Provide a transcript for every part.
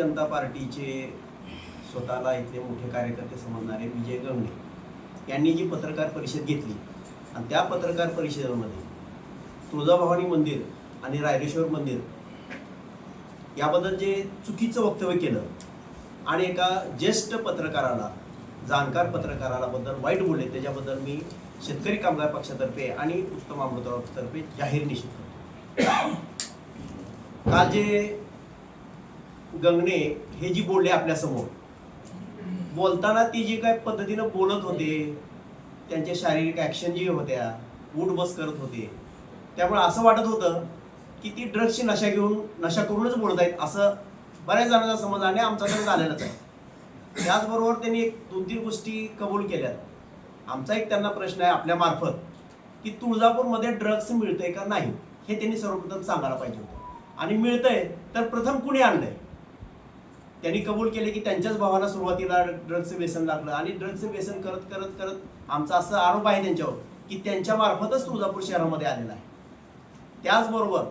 जनता पार्टीचे स्वतःला इथले मोठे कार्यकर्ते समजणारे विजय गंगणे यांनी जी पत्रकार परिषद घेतली आणि त्या पत्रकार परिषदेमध्ये तुळजाभवानी मंदिर आणि रायरेश्वर मंदिर याबद्दल जे चुकीचं वक्तव्य केलं आणि एका ज्येष्ठ पत्रकाराला जाणकार पत्रकाराला बद्दल वाईट बोलले त्याच्याबद्दल मी शेतकरी कामगार पक्षातर्फे आणि उत्तम अमृतराव तर्फे जाहीर निषेध करतो. काल जे गंगणे हे जी बोलले आपल्यासमोर. बोलताना ती जी काय पद्धतीनं बोलत होते त्यांच्या शारीरिक ॲक्शन जी होत्या उठ बस करत होते त्यामुळे असं वाटत होतं की ती ड्रग्सची नशा घेऊन नशा करूनच बोलत आहेत असं बऱ्याच जणांचा समज आणि आमचा तर झालेलाच आहे. त्याचबरोबर त्यांनी एक दोन तीन गोष्टी कबूल केल्यात. आमचा एक त्यांना प्रश्न आहे आपल्यामार्फत की तुळजापूरमध्ये ड्रग्स मिळतंय का नाही हे त्यांनी सर्वप्रथम सांगायला पाहिजे होतं. आणि मिळतंय तर प्रथम कुणी आणलंय? त्यांनी कबूल केले की त्यांच्याच भावाला सुरुवातीला ड्रग्सचं व्यसन लागलं. आणि ड्रग्सचं व्यसन करत करत करत आमचा असं आरोप आहे त्यांच्यावर की त्यांच्या मार्फतच तुळजापूर शहरामध्ये आलेला आहे. त्याचबरोबर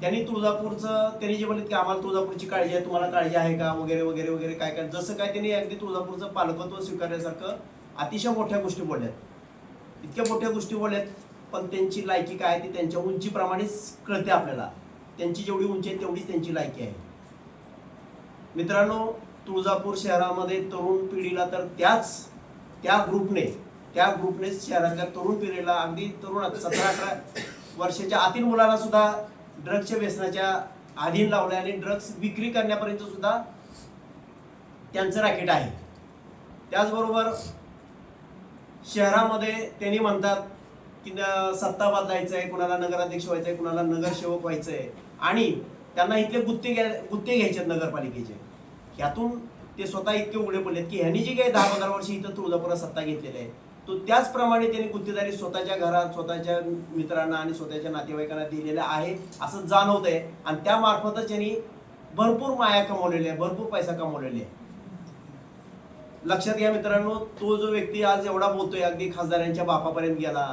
त्यांनी तुळजापूरचं त्यांनी जे म्हणत की आम्हाला तुळजापूरची काळजी आहे तुम्हाला काळजी आहे का वगैरे वगैरे वगैरे काय काय जसं काय त्यांनी अगदी तुळजापूरचं पालकत्व स्वीकारण्यासारखं अतिशय मोठ्या गोष्टी बोलल्यात. इतक्या मोठ्या गोष्टी बोलल्यात पण त्यांची लायकी काय ती त्यांच्या उंचीप्रमाणेच कळते आपल्याला. त्यांची जेवढी उंची आहे तेवढीच त्यांची लायकी आहे. मित्रांनो तुळजापूर शहरामध्ये तरुण पिढीला तर त्याच त्या ग्रुपने त्या ग्रुपने शहरातल्या तरुण पिढीला अगदी तरुण सतरा अठरा वर्षाच्या आतील मुलांना सुद्धा ड्रग्सच्या व्यसनाच्या अधीन लावले आणि ड्रग्स विक्री करण्यापर्यंत सुद्धा त्यांचं रॅकेट आहे. त्याचबरोबर शहरामध्ये त्यांनी म्हणतात की सत्ता बदलायचं आहे कुणाला नगराध्यक्ष व्हायचं आहे कुणाला नगरसेवक व्हायचं आहे आणि त्यांना इथले गुत्ते घ्या गुत्ते घ्यायचे नगरपालिकेचे. ह्यातून ते स्वतः इतके उघडे पडलेत की ह्यांनी जी काही दहा पंधरा वर्ष इथं तुळजापुरात सत्ता घेतलेली आहे तो त्याचप्रमाणे त्यांनी गुत्तेदारी स्वतःच्या घरात स्वतःच्या मित्रांना आणि स्वतःच्या नातेवाईकांना दिलेलं आहे असं जाणवत आहे आणि त्यामार्फतच त्यांनी भरपूर माया कमवलेली आहे भरपूर पैसा कमवलेला आहे लक्षात घ्या मित्रांनो तो जो व्यक्ती आज एवढा बोलतोय अगदी खासदारांच्या बापापर्यंत गेला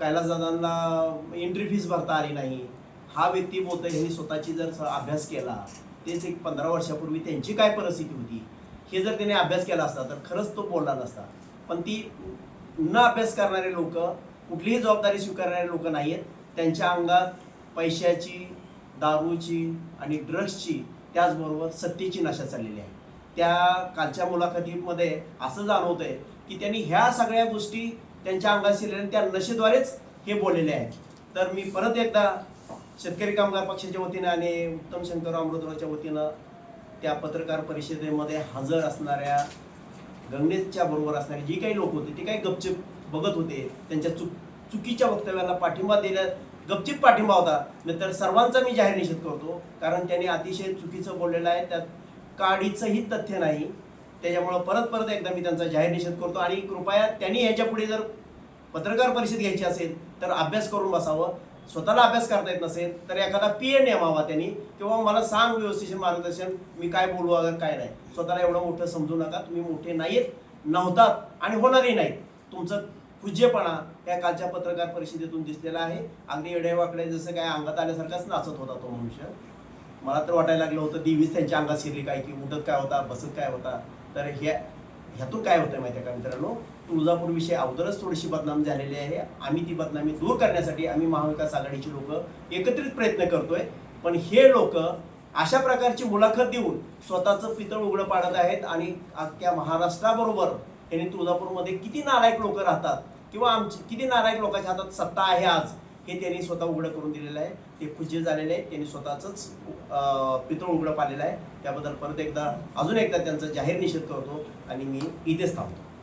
कैलास दादांना एंट्री फीस भरता आली नाही हा व्यक्ती बोलतोय ह्यांनी स्वतःची जर अभ्यास केला तेच एक पंधरा वर्षापूर्वी त्यांची काय परिस्थिती होती? हे जर त्याने अभ्यास केला असता तर खरंच तो बोलला नसता. पण ती न अभ्यास करणारे लोक कुठलीही जबाबदारी स्वीकारणारे लोक नाही आहेत त्यांच्या अंगात पैशाची दारूची आणि ड्रग्सची त्याचबरोबर सत्तेची नशा चाललेली आहे. त्या कालच्या मुलाखतीमध्ये असं जाणवतंय की त्यांनी ह्या सगळ्या गोष्टी त्यांच्या अंगात शिरल्या आणि त्या नशेद्वारेच हे बोललेले आहेत. तर मी परत एकदा शेतकरी कामगार पक्षाच्या वतीनं आणि उत्तम शंकर अमृतरावच्या वतीनं त्या पत्रकार परिषदेमध्ये हजर असणाऱ्या गंगेशच्या बरोबर असणारे जी काही लोक होते ते काही गपचिप बघत होते त्यांच्या चुक चुकीच्या वक्तव्याला पाठिंबा दिल्या गपचिप पाठिंबा होता. नंतर सर्वांचा मी जाहीर निषेध करतो कारण त्यांनी अतिशय चुकीचं बोललेलं आहे त्यात काडीचंही तथ्य नाही. त्याच्यामुळं परत परत एकदा मी त्यांचा जाहीर निषेध करतो आणि कृपया त्यांनी ह्याच्या पुढे जर पत्रकार परिषद घ्यायची असेल तर अभ्यास करून बसावं. स्वतःला अभ्यास करता येत नसेल तर एखादा पी ए नेमावा त्यांनी. किंवा मला सांग व्यवस्थित मार्गदर्शन मी काय बोलू अगर काय नाही. स्वतःला एवढं मोठं समजू नका तुम्ही मोठे नाहीत नव्हतात आणि होणारही नाहीत. तुमचं पूज्यपणा त्या कालच्या पत्रकार परिषदेतून दिसलेला आहे. अगदी एडेवाकडे जसं काय अंगात आल्यासारखाच नाचत होता तो मनुष्य. मला तर वाटायला लागलं होतं देवीच त्यांच्या अंगात शिरली काय की उठत काय होता बसत काय होता. तर ह्या ह्यातून काय होतं माहिती आहे का मित्रांनो? तुळजापूर विषयी अगोदरच थोडीशी बदनाम झालेली आहे. आम्ही ती बदनामी दूर करण्यासाठी आम्ही महाविकास आघाडीची लोक एकत्रित प्रयत्न करतोय. पण हे लोक अशा प्रकारची मुलाखत देऊन स्वतःचं पितळ उघडं पाडत आहेत आणि अख्ख्या महाराष्ट्राबरोबर त्यांनी तुळजापूरमध्ये किती नालायक लोक राहतात किंवा आमची किती नालायक लोकांच्या हातात सत्ता आहे आज हे त्यांनी स्वतः उघडं करून दिलेलं आहे. ते पूज्य झालेले आहेत. त्यांनी स्वतःच पितळ उघडं पाहिलेलं आहे. त्याबद्दल परत एकदा अजून एकदा त्यांचा जाहीर निषेध करतो आणि मी इथेच थांबतो.